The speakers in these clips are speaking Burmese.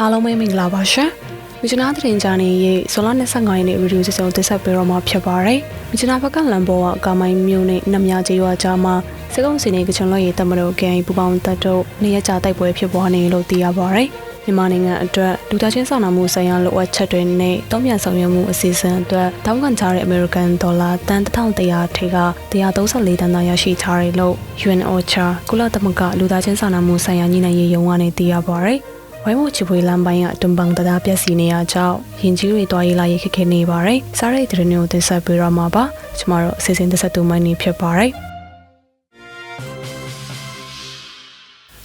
အားလုံးပဲမင်္ဂလာပါရှင်။မြချနာသတင်းကြနေရေးဇွန်လ25ရက်နေ့ဗီဒီယိုစစုံတင်ဆက်ပေးတော့မှာဖြစ်ပါတယ်။မြချနာဘက်ကလန်ဘောကအကာမိုင်းမျိုးနဲ့နမယာကျေးရွာကြားမှာစကုံစီနေကချွန်လော့ရေးတမတော်ကန်ပူပေါင်းတပ်တို့နေရကြတိုက်ပွဲဖြစ်ပွားနေလို့သိရပါတယ်။မြန်မာနိုင်ငံအတွက်လူသားချင်းစာနာမှုဆိုင်ရာလိုအပ်ချက်တွေနဲ့တောင်းပြန်ဆောင်ရွက်မှုအစီအစဉ်အတွက်တောင်းခံထားတဲ့ American Dollar တန်1100ထိက134တန်သာရရှိထားတယ်လို့ UNOCHA ကုလသမဂ္ဂလူသားချင်းစာနာမှုဆိုင်ရာညီနိုင်ရေးယုံကနေသိရပါတယ်။ ဝိုင်းဝချပွေလမ်းပိုင်းကတွန်ပန်တတာပြက်စီနေရကြောင်းရင်ကြီးတွေတွားရေးလာရေးခက်ခဲနေပါတယ်။စားရိတ်တဲ့မျိုးတင်ဆက်ပေးရမှာပါ။ကျမတို့အစီအစဉ်တစ်ဆက်တူမိုင်းနေဖြစ်ပါတယ်။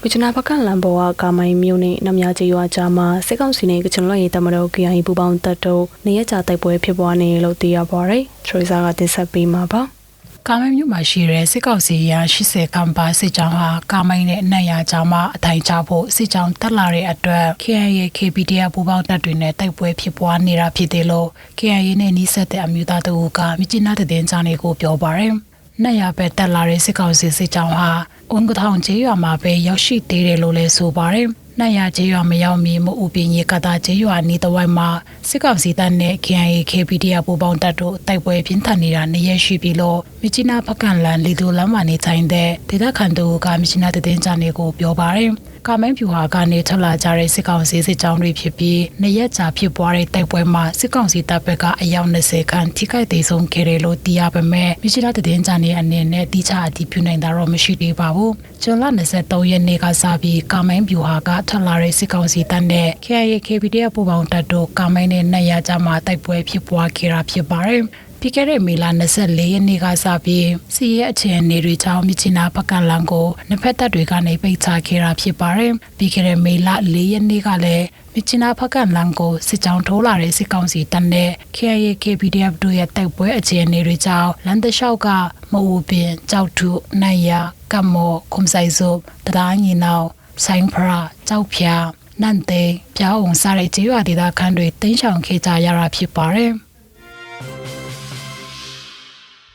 ကချနာဘကလန်ဘောကကာမိုင်းမျိုးနဲ့နမယာကျေးရွာကြားမှာစစ်ကောင်စီနဲ့ကချင်လွတ်ရေးတမတော် KIA ပူပေါင်းတပ်တို့နေရကြတိုက်ပွဲဖြစ်ပွားနေလို့သိရပါတယ်။ထရီဆာကတင်ဆက်ပေးမှာပါ။ ကာမိုင်းမြို့မှာရှိတဲ့စစ်ကောင်စီရ80ခန့်ပါစစ်ကြောင်းဟာကာမိုင်းနဲ့အနက်ရကြောင်းမှာအထိုင်ချဖို့စစ်ကြောင်းတက်လာတဲ့အတွက် KIA KPDF ပူးပေါင်းတပ်တွေနဲ့တိုက်ပွဲဖြစ်ပွားနေတာဖြစ်တယ်လို့ KIA နဲ့နှိစက်တဲ့အမျိုးသားတအူကမြစ်ကြီးနားတဲ့ကြားနေကိုပြောပါရယ်။နက်ရပဲတက်လာတဲ့စစ်ကောင်စီစစ်ကြောင်းဟာဝန်ကထောင်ကျေးရွာမှာပဲရောက်ရှိသေးတယ်လို့လည်းဆိုပါရယ်။နတ်ရကျေးရွာမရောက်မီမအူပင်ရေကတာကျေးရွာနေတဝိုက်မှာစစ်ကောင်စီတပ်နဲ့ KIA KPDF ပူးပေါင်းတပ်တို့တိုက်ပွဲပြင်းထန်နေတာနေရရှိပြီးလို့မြချနာဖကန်လန်လီဒိုလမ်းမှာနေထိုင်တဲ့ဒေသခံတို့ကမြချနာတဲ့တင်ကြနေကိုပြောပါရယ် ကာမိုင်းဖြူဟာကနေထွက်လာကြတဲ့စစ်ကောင်စီစစ်ကြောင်းတွေဖြစ်ပြီးနေရက်ကြာဖြစ်ပွားတဲ့တိုက်ပွဲမှာစစ်ကောင်စီတပ်ဘက်ကအယောက်20ခန့်ထိခိုက်ဒေဆုံးခဲ့တယ်လို့သိရပေမဲ့မြချနာတဲ့တင်ကြနေအနေနဲ့တိကျအတည်ပြုနိုင်တာတော့မရှိသေးပါဘူး။ဇွန်လ23ရက်နေ့ကစပြီးကာမိုင်းဖြူဟာကထွက်လာတဲ့စစ်ကောင်စီတပ်နဲ့ KIA KPDF ပူးပေါင်းတပ်တို့ကာမိုင်းနဲ့နှစ်ရကြမှာတိုက်ပွဲဖြစ်ပွားခဲ့တာဖြစ်ပါတယ်။ ပြီးခဲ့တဲ့မေလ24ရက်နေ့ကစပြီးစီးရဲအခြေအနေတွေကြောင့်မြချနာပကလန်ကိုနှစ်ဖက်တပ်တွေကနေပိတ်ချခဲ့တာဖြစ်ပါတယ်။ပြီးခဲ့တဲ့မေလ4ရက်နေ့ကလည်းမြချနာဖကန်လန်ကိုစစ်ကြောင်းထိုးလာတဲ့စစ်ကောင်စီတပ်နဲ့ KIA KPDF တို့ရဲ့တိုက်ပွဲအခြေအနေတွေကြောင့်လန်တလျှောက်ကမအူပင်ကြောက်ထုနိုင်ရကမ္မောခုံဆိုင်စုတရာညီနောင်ဆိုင်ဖရာကြောက်ဖြာနန်တေပြောင်းအောင်စားတဲ့ကျေးရွာဒေသခံတွေတင်းရှောင်ခဲ့ကြရတာဖြစ်ပါတယ်။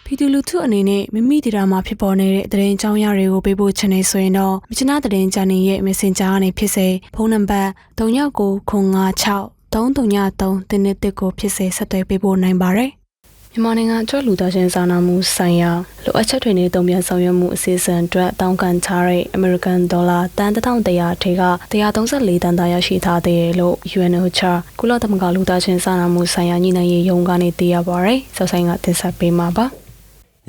ပြည်သူလူထုအနေနဲ့မိမိဒေတာမှာဖြစ်ပေါ်နေတဲ့သတင်းအကြောင်းအရာတွေကိုပေးပို့ချင်နေဆိုရင်တော့မြချနာသတင်းချန်နယ်ရဲ့ Messenger ကနေဖြစ်စေဖုန်းနံပါတ်3996 333တင်းတစ်ကိုဖြစ်စေဆက်သွယ်ပေးပို့နိုင်ပါတယ်။မြန်မာနိုင်ငံအတွက်လူသားချင်းစာနာမှုဆိုင်ရာလိုအပ်ချက်တွေနဲ့တုံ့ပြန်ဆောင်ရွက်မှုအစီအစဉ်အတွက်တောင်းခံထားတဲ့ American Dollar တန်1100ထိက134တန်သားရရှိထားတယ်လို့ UNOCHA ကုလသမဂ္ဂလူသားချင်းစာနာမှုဆိုင်ရာညီနိုင်ရေးယုံကနေသိရပါဗျ။စောဆိုင်ကတင်ဆက်ပေးမှာပါ။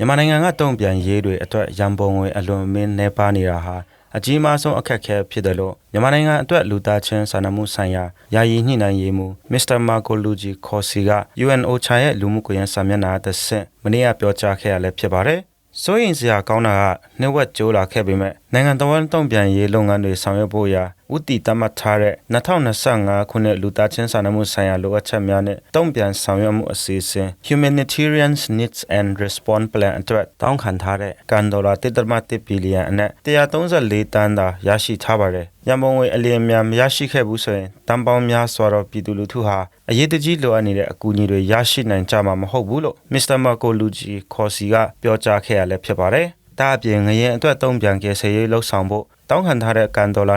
မြန်မာနိုင်ငံကတုံ့ပြန်ရေးတွေအတွက်ရန်ပုံငွေအလွန်မင်းနှဲပါနေတာဟာအကြီးမားဆုံးအခက်အခဲဖြစ်တယ်လို့မြန်မာနိုင်ငံအတွက်လူသားချင်းစာနာမှုဆိုင်ရာယာယီညှိနှိုင်းရေးမှူးမစ္စတာမာကိုလူဂျီခေါ်စီက UNOCHA ရဲ့လူမှုကွန်ရက်စာမျက်နှာတစ်ဆင့်မနေ့ကပြောကြားခဲ့ရလဲဖြစ်ပါတယ်။စိုးရင်စရာကောင်းတာကနှစ်ဝက်ကျိုးလာခဲ့ပေမဲ့နိုင်ငံတော်ဝန်တုံ့ပြန်ရေးလုပ်ငန်းတွေဆောင်ရွက်ဖို့ရာ ဥတီတတ်မှတ်ထားတဲ့2025ခုနှစ်လူသားချင်းစာနာမှုဆိုင်ရာလိုအပ်ချက်များနဲ့တုံ့ပြန်ဆောင်ရွက်မှုအစီအစဉ် Humanitarian Needs and Response Plan အတွက်တောင်းခံထားတဲ့ကန်ဒေါ်လာ1.1ဘီလီယံအနက်134တန်းသာရရှိထားပါတယ်။ရန်ပုံငွေအလင်းများမရရှိခဲ့ဘူးဆိုရင်တန်ပေါင်းများစွာသောပြည်သူလူထုဟာအရေးတကြီးလိုအပ်နေတဲ့အကူအညီတွေရရှိနိုင်ကြမှာမဟုတ်ဘူးလို့ Mr. Marco Luigi ခေါ်စီကပြောကြားခဲ့ရလဲဖြစ်ပါတယ်။ ဒါအပြင်ငရင်အတွက်တုံ့ပြန်ကေဆယ်ရေးလှုပ်ဆောင်ဖို့တောင်းခံထားတဲ့ကန်ဒေါ်လာ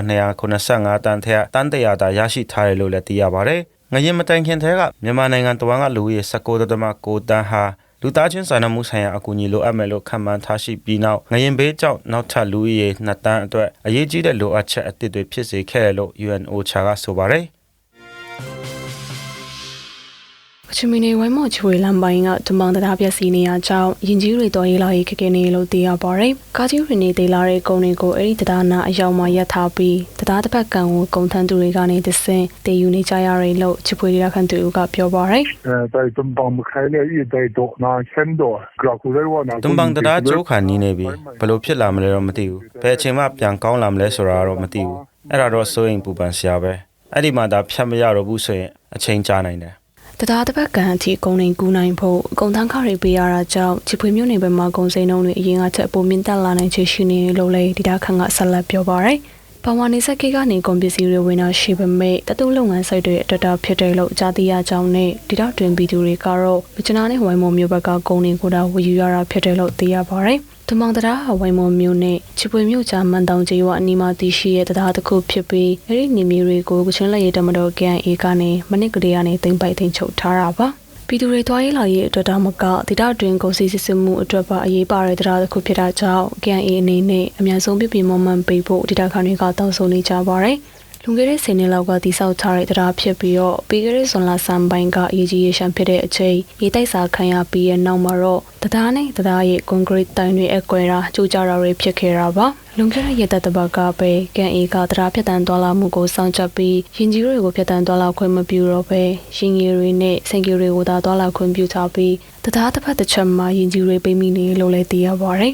285တန်ထက်တန်တရာတာရရှိထားတယ်လို့လည်းသိရပါတယ်။ငရင်မတိုင်ခင်ထဲကမြန်မာနိုင်ငံတဝန်းကလူဦးရေ19.6တန်းဟာလူသားချင်းစာနာမှုဆိုင်ရာအကူအညီလိုအပ်မယ်လို့ခန့်မှန်းထားရှိပြီးနောက်ငရင်ဘေးကြောင့်နောက်ထပ်လူဦးရေ2တန်းအတွက်အရေးကြီးတဲ့လိုအပ်ချက်အသစ်တွေဖြစ်စေခဲ့တယ်လို့ UNOCHA ကဆိုပါတယ်။ ချမီနေဝိုင်းမော်ချွေလမ်းပိုင်းကတမောင်တရားပြက်စီနေရကြောင်းယင်ကြီးတွေတော်ရေးလာရေးခက်ခဲနေလို့သိရပါတယ်။ကာကြီးတွေနေသေးလာတဲ့ကုန်းတွေကိုအဲ့ဒီတရားနာအရောက်မှာရပ်ထားပြီးတရားတစ်ဖက်ကန်ကိုကုန်ထမ်းသူတွေကနေသစင်တည်ယူနေကြရတယ်လို့ချပွေရခန့်သူကပြောပါတယ်။အဲတိုင်တမ်ပန်မခိုင်လေဤတိုင်တော့နာဆန်တော့ကကူရဲဝနာတမ်ပန်တရားကျိုးခါနေနေပြီဘလို့ဖြစ်လာမလဲတော့မသိဘူး။ဘယ်အချိန်မှပြန်ကောင်းလာမလဲဆိုတာတော့မသိဘူး။အဲ့ဒါတော့စိုးရင်ပူပန်စရာပဲ။အဲ့ဒီမှာဒါဖြတ်မရတော့ဘူးဆိုရင်အချိန်ကြာနိုင်တယ်။ တရားတစ်ပတ်ကန်အထိကုန်းနေကူနိုင်ဖို့အကုန်တန်းခါတွေပေးရတာကြောင့်ချပွေမျိုးနေဘက်မှာကုန်းစိန်နှုံးတွေအရင်ကချက်ပိုမြင့်တက်လာနိုင်ချေရှိနေလို့လေဒီတာခန့်ကဆက်လက်ပြောပါရယ်။ဘာဝနေဆက်ကေကနေကွန်ပစ္စည်းတွေဝင်လာရှိပေမဲ့တတူလုပ်ငန်းစိတ်တွေအတော်တော်ဖြစ်တယ်လို့ကြားသိရကြောင်းနဲ့ဒီတော့တွင်ဗီဒီယိုတွေကတော့မချနာနဲ့ဝိုင်းမော်မျိုးဘက်ကကုန်းနေကိုတာဝယူရတာဖြစ်တယ်လို့သိရပါရယ်။ထ တမောင်တရားဝိုင်မော်မြို့နဲ့ချပွေမြို့ကြားမန်တောင်ကျေးရွာအနီးမှာတည်ရှိတဲ့တရားတစ်ခုဖြစ်ပြီးအဲ့ဒီနေမျိုးတွေကိုကချင်လက်ရည်တမတော် KNA ကနေမနစ်ကလေးကနေတင်ပိုက်တင်ချုပ်ထားတာပါပြည်သူတွေသွားရေးလာရေးအတွက်တော့မကဒေတာတွင်ကုန်စည်စစ်စစ်မှုအတွက်ပါအရေးပါတဲ့တရားတစ်ခုဖြစ်တာကြောင့် KNA အနေနဲ့အများဆုံးပြပြမမှန်ပေးဖို့ဒေတာခန်တွေကတောင်းဆိုနေကြပါတယ် လွန်ခဲ့တဲ့10နှစ်လောက်ကတိစောက်ထားတဲ့တရားဖြစ်ပြီးတော့ပြီးခဲ့တဲ့ဇွန်လဆန်ပိုင်းကအရေးကြီးရရှမ်းဖြစ်တဲ့အချိန်ရေတိုက်စာခံရပြီးရဲ့နောက်မှာတော့တရားနဲ့တရားရဲ့ကွန်ကရစ်တိုင်တွေအကွဲတာကြိုးကြတာတွေဖြစ်ခဲ့တာပါလွန်ခဲ့တဲ့ရသက်တပတ်ကပဲကန်အေကတရားဖြတ်တန်းသွားလာမှုကိုစောင့်ကြပ်ပြီးရင်ကြီးတွေကိုဖြတ်တန်းသွားလာခွင့်မပြုတော့ပဲရင်ကြီးတွေနဲ့စင်ကြီးတွေကိုသာသွားလာခွင့်ပြုထားပြီးတရားတစ်ဖက်တစ်ချက်မှာရင်ကြီးတွေပိတ်မိနေလို့လည်းသိရပါတယ်